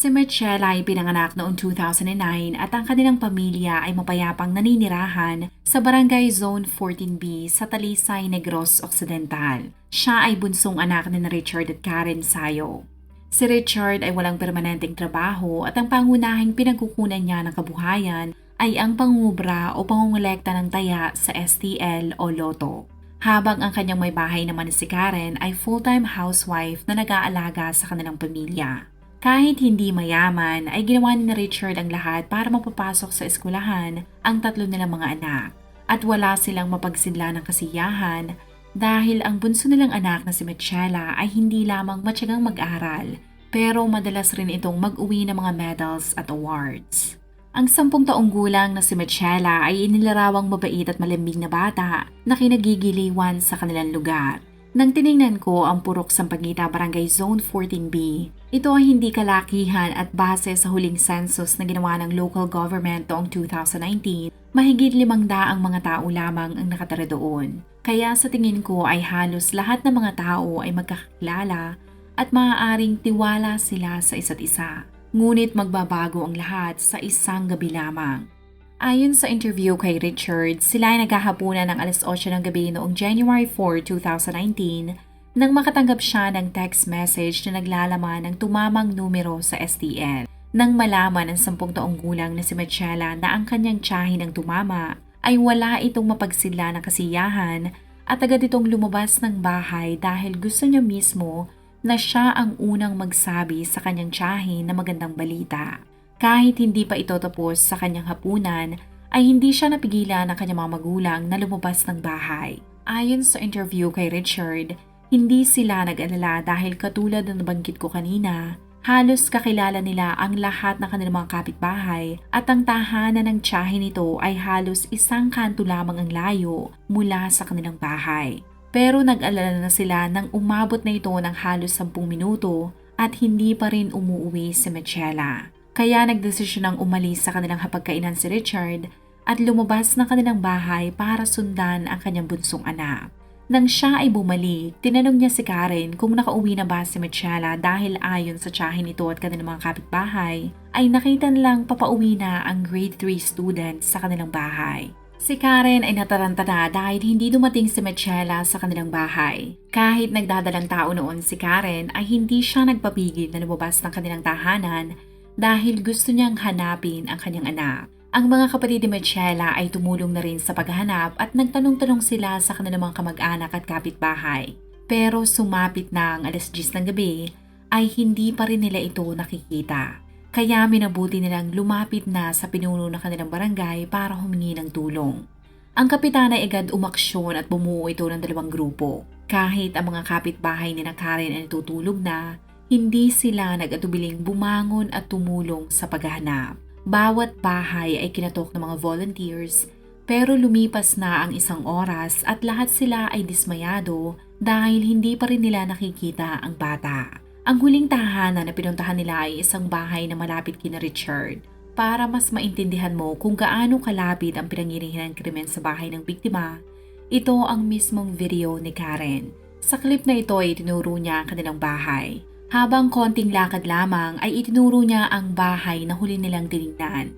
Si Michelle ay pinanganak noong 2009 at ang kanilang pamilya ay mapayapang naninirahan sa Barangay Zone 14B sa Talisay, Negros Occidental. Siya ay bunsong anak ni Richard at Karen Sayo. Si Richard ay walang permanenteng trabaho at ang pangunahing pinagkukunan niya ng kabuhayan ay ang pangubra o pangungulekta ng taya sa STL o Lotto. Habang ang kanyang may bahay naman si Karen ay full-time housewife na nag-aalaga sa kanilang pamilya. Kahit hindi mayaman, ay ginawa ni Richard ang lahat para mapapasok sa eskwelahan ang tatlo nilang mga anak. At wala silang mapagsidla ng kasiyahan dahil ang bunso nilang anak na si Michela ay hindi lamang matyagang mag-aral, pero madalas rin itong mag-uwi ng mga medals at awards. Ang sampung taong gulang na si Michela ay inilarawang mabait at malambing na bata na kinagigiliwan sa kanilang lugar. Nang tiningnan ko ang Purok Sampaguita Barangay Zone 14B, ito ay hindi kalakihan at base sa huling census na ginawa ng local government noong 2019, mahigit limang daang mga tao lamang ang nakatara doon. Kaya sa tingin ko ay halos lahat ng mga tao ay magkakilala at maaaring tiwala sila sa isa't isa. Ngunit magbabago ang lahat sa isang gabi lamang. Ayon sa interview kay Richard, sila ay naghahapunan ng alas 8 ng gabi noong January 4, 2019 nang makatanggap siya ng text message na naglalaman ng tumamang numero sa STL. Nang malaman ng 10 taong gulang na si Michela na ang kanyang tiyahin ng tumama, ay wala itong mapagsidla ng kasiyahan at agad itong lumabas ng bahay dahil gusto niya mismo na siya ang unang magsabi sa kanyang tiyahin na magandang balita. Kahit hindi pa ito tapos sa kanyang hapunan, ay hindi siya napigilan ng kanyang mga magulang na lumabas ng bahay. Ayon sa interview kay Richard, hindi sila nag-alala dahil katulad ng nabanggit ko kanina, halos kakilala nila ang lahat ng kanilang mga kapitbahay at ang tahanan ng tiyahin nito ay halos isang kanto lamang ang layo mula sa kanilang bahay. Pero nag-alala na sila nang umabot na ito ng halos 10 minuto at hindi pa rin umuwi si Michela. Kaya nagdesisyon ng umalis sa kanilang hapagkainan si Richard at lumabas ng kanilang bahay para sundan ang kanyang bunsong anak. Nang siya ay bumalik, tinanong niya si Karen kung nakauwi na ba si Michela dahil ayon sa tiyahin nito at kanilang mga kapitbahay, ay nakita nilang papauwi na ang grade 3 student sa kanilang bahay. Si Karen ay nataranta na dahil hindi dumating si Michela sa kanilang bahay. Kahit nagdadalang tao noon si Karen ay hindi siya nagpapigil na lumabas ng kanilang tahanan dahil gusto niyang hanapin ang kanyang anak. Ang mga kapatid ni Michela ay tumulong na rin sa paghahanap at nagtanong-tanong sila sa kanilang mga kamag-anak at kapitbahay. Pero sumapit na ang alas 10 ng gabi ay hindi pa rin nila ito nakikita. Kaya minabuti nilang lumapit na sa pinuno ng kanilang barangay para humingi ng tulong. Ang kapitan ay agad umaksyon at bumuo ito ng dalawang grupo. Kahit ang mga kapitbahay ni na Karen ay natutulog na, hindi sila nag-atubiling bumangon at tumulong sa paghahanap. Bawat bahay ay kinatok ng mga volunteers pero lumipas na ang isang oras at lahat sila ay dismayado dahil hindi pa rin nila nakikita ang bata. Ang huling tahanan na pinuntahan nila ay isang bahay na malapit kina Richard. Para mas maintindihan mo kung gaano kalapit ang pinangirihan ng krimen sa bahay ng biktima, ito ang mismong video ni Karen. Sa clip na ito ay tinuro niya ang kanilang bahay. Habang konting lakad lamang ay itinuro niya ang bahay na huli nilang tinignan.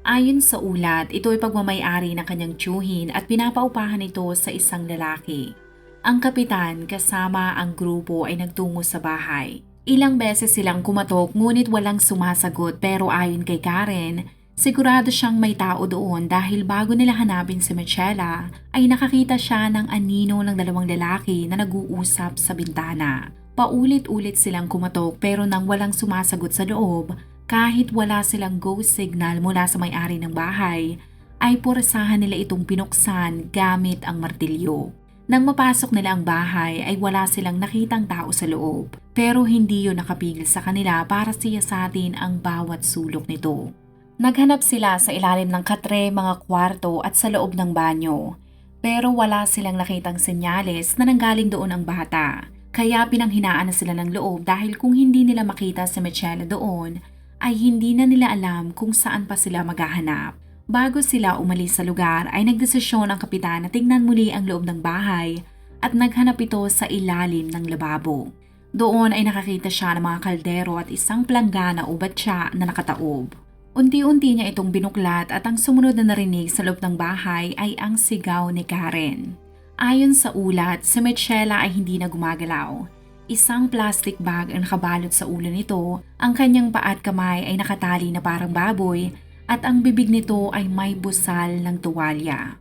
Ayon sa ulat, ito ay pagmamayari ng kanyang tiyuhin at pinapaupahan ito sa isang lalaki. Ang kapitan kasama ang grupo ay nagtungo sa bahay. Ilang beses silang kumatok ngunit walang sumasagot pero ayon kay Karen, sigurado siyang may tao doon dahil bago nila hanapin si Michela ay nakakita siya ng anino ng dalawang lalaki na nag-uusap sa bintana. Paulit-ulit silang kumatok pero nang walang sumasagot sa loob, kahit wala silang ghost signal mula sa may-ari ng bahay, ay purasahan nila itong pinuksan gamit ang martilyo. Nang mapasok nila ang bahay ay wala silang nakitang tao sa loob. Pero hindi yun nakapigil sa kanila para siyasatin ang bawat sulok nito. Naghanap sila sa ilalim ng katre, mga kwarto at sa loob ng banyo. Pero wala silang nakitang senyales na nanggaling doon ang bata. Kaya pinanghinaan na sila ng loob dahil kung hindi nila makita si Michelle doon, ay hindi na nila alam kung saan pa sila maghahanap. Bago sila umalis sa lugar ay nagdesisyon ang kapitan na tingnan muli ang loob ng bahay at naghanap ito sa ilalim ng lababo. Doon ay nakakita siya ng mga kaldero at isang planggana o batya na nakataob. Unti-unti niya itong binuklat at ang sumunod na narinig sa loob ng bahay ay ang sigaw ni Karen. Ayon sa ulat, si Michela ay hindi na gumagalaw. Isang plastic bag ang nakabalot sa ulo nito, ang kanyang paa at kamay ay nakatali na parang baboy at ang bibig nito ay may busal ng tuwalya.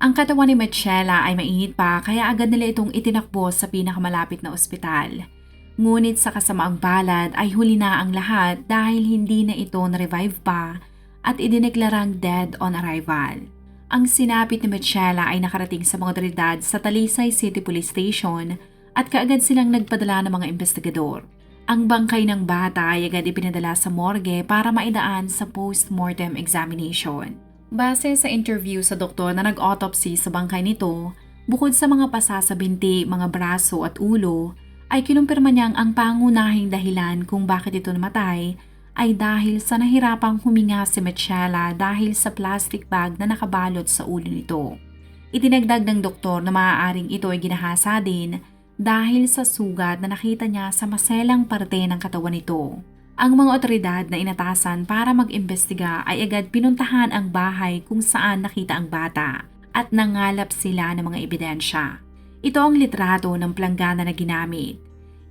Ang katawan ni Michela ay mainit pa kaya agad nila itong itinakbo sa pinakamalapit na ospital. Ngunit sa kasamaang palad ay huli na ang lahat dahil hindi na ito na-revive pa at idineklarang dead on arrival. Ang sinapit ni Michela ay nakarating sa mga otoridad sa Talisay City Police Station at kaagad silang nagpadala ng mga investigador. Ang bangkay ng bata ay agad ipinadala sa morgue para maidaan sa post-mortem examination. Base sa interview sa doktor na nag-autopsy sa bangkay nito, bukod sa mga pasa sa binti, mga braso at ulo, ay kinumpirma niyang ang pangunahing dahilan kung bakit ito namatay ay dahil sa nahirapang huminga si Michela dahil sa plastic bag na nakabalot sa ulo nito. Itinagdag ng doktor na maaaring ito ay ginahasa din dahil sa sugat na nakita niya sa maselang parte ng katawan nito. Ang mga otoridad na inatasan para mag-imbestiga ay agad pinuntahan ang bahay kung saan nakita ang bata at nangalap sila ng mga ebidensya. Ito ang litrato ng planggana na ginamit.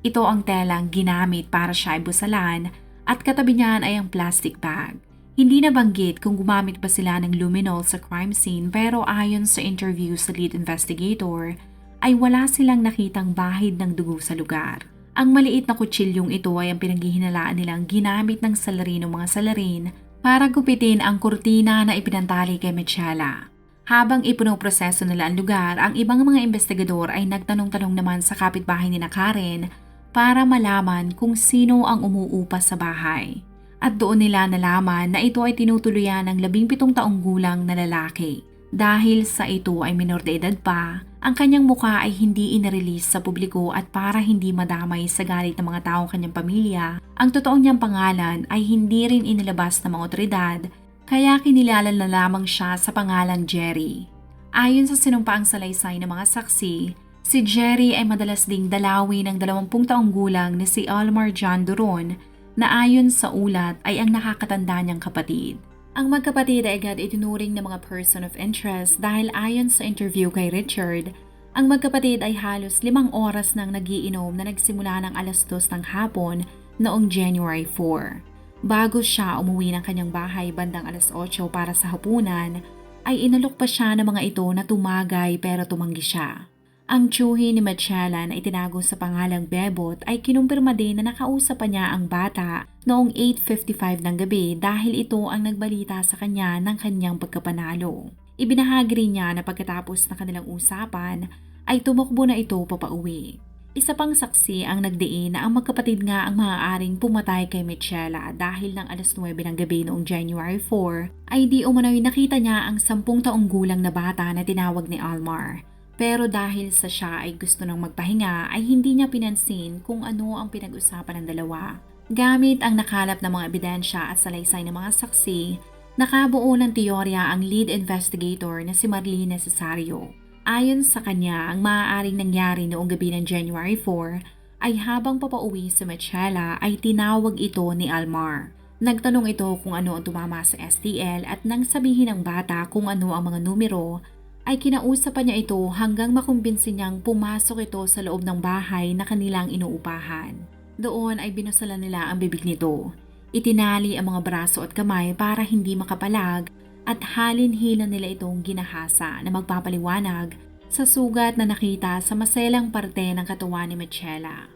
Ito ang telang ginamit para siya ibusalan at katabi niyan ay ang plastic bag. Hindi nabanggit kung gumamit pa sila ng luminol sa crime scene pero ayon sa interview sa lead investigator, ay wala silang nakitang bahid ng dugo sa lugar. Ang maliit na kutsilyong ito ay ang pinaghihinalaan nilang ginamit ng salarin ng mga salarin para gupitin ang kurtina na ipinantali kay Michela. Habang ipunoproseso nila ang lugar, ang ibang mga investigador ay nagtanong-tanong naman sa kapitbahay ni na Karen para malaman kung sino ang umuupa sa bahay. At doon nila nalaman na ito ay tinutuluyan ng 17 taong gulang na lalaki. Dahil sa ito ay minor de edad pa, ang kanyang muka ay hindi inirelease sa publiko at para hindi madamay sa galit ng mga taong kanyang pamilya, ang totoong niyang pangalan ay hindi rin inilabas ng mga otoridad kaya kinilala na lamang siya sa pangalang Jerry. Ayon sa sinumpaang salaysay ng mga saksi, si Jerry ay madalas ding dalawin ng 20 taong gulang ni si Almar John Duron na ayon sa ulat ay ang nakakatanda niyang kapatid. Ang magkapatid ay agad itinuring ng mga person of interest dahil ayon sa interview kay Richard, ang magkapatid ay halos limang oras nang nagiinom na nagsimula ng alas dos ng hapon noong January 4. Bago siya umuwi ng kanyang bahay bandang alas 8 para sa hapunan, ay inalok pa siya ng mga ito na tumagay pero tumanggi siya. Ang tsuhi ni Michela na itinago sa pangalang Bebot ay kinumpirma din na nakausap pa niya ang bata noong 8.55 ng gabi dahil ito ang nagbalita sa kanya ng kanyang pagkapanalo. Ibinahagi rin niya na pagkatapos ng kanilang usapan ay tumakbo na ito papauwi. Isa pang saksi ang nagdiin na ang magkapatid nga ang maaaring pumatay kay Michela dahil ng alas 9 ng gabi noong January 4 ay di umano'y nakita niya ang 10 taong gulang na bata na tinawag ni Almar. Pero dahil sa siya ay gusto ng magpahinga ay hindi niya pinansin kung ano ang pinag-usapan ng dalawa. Gamit ang nakalap ng mga ebidensya at salaysay ng mga saksi, nakabuo ng teorya ang lead investigator na si Marlene Cesario. Ayon sa kanya, ang maaaring nangyari noong gabi ng January 4 ay habang papauwi sa Michela ay tinawag ito ni Almar. Nagtanong ito kung ano ang tumama sa STL at nang sabihin ng bata kung ano ang mga numero ay kinausapan niya ito hanggang makumbinsi niyang pumasok ito sa loob ng bahay na kanilang inuupahan. Doon ay binusalan nila ang bibig nito. Itinali ang mga braso at kamay para hindi makapalag at halin-hilan nila itong ginahasa na magpapaliwanag sa sugat na nakita sa maselang parte ng katawan ni Michela.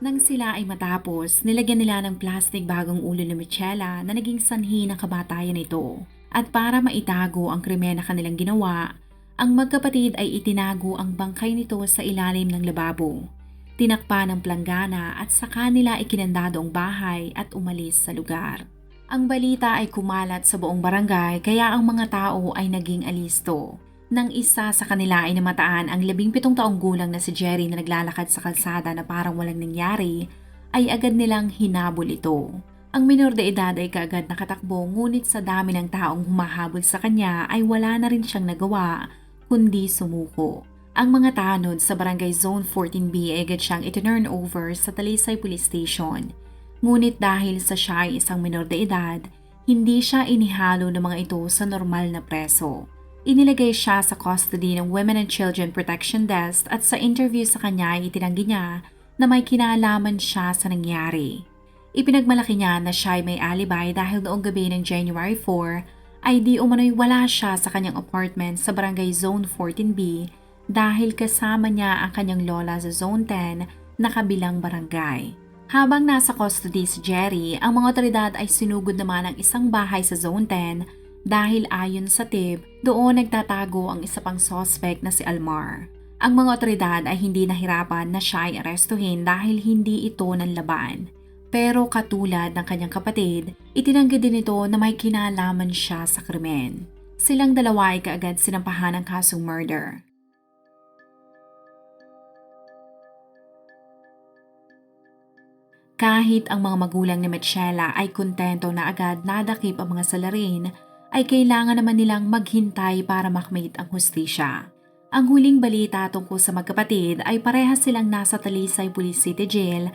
Nang sila ay matapos, nilagyan nila ng plastic bagong ulo ni Michela na naging sanhi ng kamatayan nito. At para maitago ang krimen na kanilang ginawa, Ang magkapatid ay itinago ang bangkay nito sa ilalim ng lababo. Tinakpa ng planggana at sa kanila ikinandado ang bahay at umalis sa lugar. Ang balita ay kumalat sa buong barangay kaya ang mga tao ay naging alisto. Nang isa sa kanila ay namataan ang labing pitong taong gulang na si Jerry na naglalakad sa kalsada na parang walang nangyari, ay agad nilang hinabol ito. Ang minor de edad ay kaagad nakatakbo ngunit sa dami ng taong humahabol sa kanya ay wala na rin siyang nagawa kundi sumuko. Ang mga tanod sa Barangay Zone 14B ay agad siyang itinurn over sa Talisay Police Station. Ngunit dahil sa siya ay isang minor de edad, hindi siya inihalo ng mga ito sa normal na preso. Inilagay siya sa custody ng Women and Children Protection Desk at sa interview sa kanya ay itinanggi niya na may kinalaman siya sa nangyari. Ipinagmalaki niya na siya ay may alibay dahil noong gabi ng January 4 ay di umano'y wala siya sa kanyang apartment sa Barangay Zone 14B dahil kasama niya ang kanyang lola sa Zone 10 na kabilang barangay. Habang nasa custody si Jerry, ang mga otoridad ay sinugod naman ang isang bahay sa Zone 10 dahil ayon sa tip, doon nagtatago ang isa pang suspect na si Almar. Ang mga otoridad ay hindi nahirapan na siya ay arestuhin dahil hindi ito nanlaban. Pero katulad ng kanyang kapatid, itinanggi din ito na may kinalaman siya sa krimen. Silang dalawa ay kaagad sinampahan ng kasong murder. Kahit ang mga magulang ni Michela ay kontento na agad nadakip ang mga salarin, ay kailangan naman nilang maghintay para makamit ang hustisya. Ang huling balita tungkol sa magkapatid ay parehas silang nasa Talisay Police City Jail